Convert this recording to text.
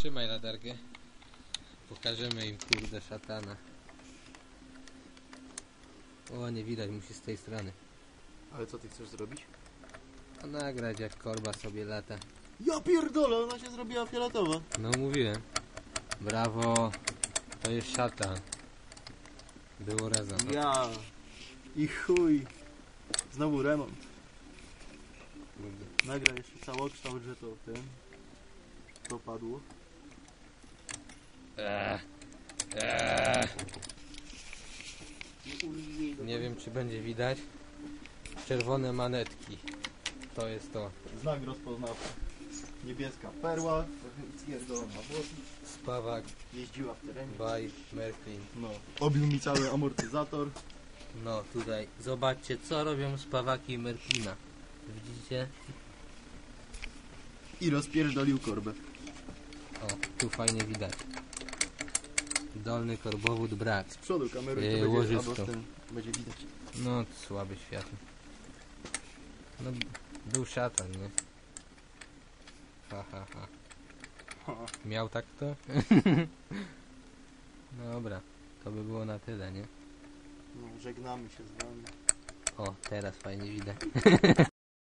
Trzymaj latarkę. Pokażemy im kurde szatana. O, nie widać, musi z tej strony. Ale co ty chcesz zrobić? A nagrać jak korba sobie lata. Ja pierdolę, ona się zrobiła fioletowa. No mówiłem. Brawo. To jest szatan. Było razem. Ja. I chuj. Znowu remont. Nagra jeszcze całokształt, że to ten. To padło. Eee. Nie wiem czy będzie widać. Czerwone manetki. To jest to. Znak rozpoznawczy. Niebieska perła, Spawak jeździła w terenie. by Merklin. No. Obił mi cały amortyzator. No tutaj. Zobaczcie co robią spawaki Merklina. Widzicie? I rozpierdolił korbę. O, tu fajnie widać. Dolny korbowód brak. Z przodu kamery Yy, to będzie, łożysko. albo z tym będzie widać. No, słabe światło. No, był szatan, nie? Ha, ha, ha. Miał tak to? Dobra, to by było na tyle, nie? No, żegnamy się z wami. O, teraz fajnie widać.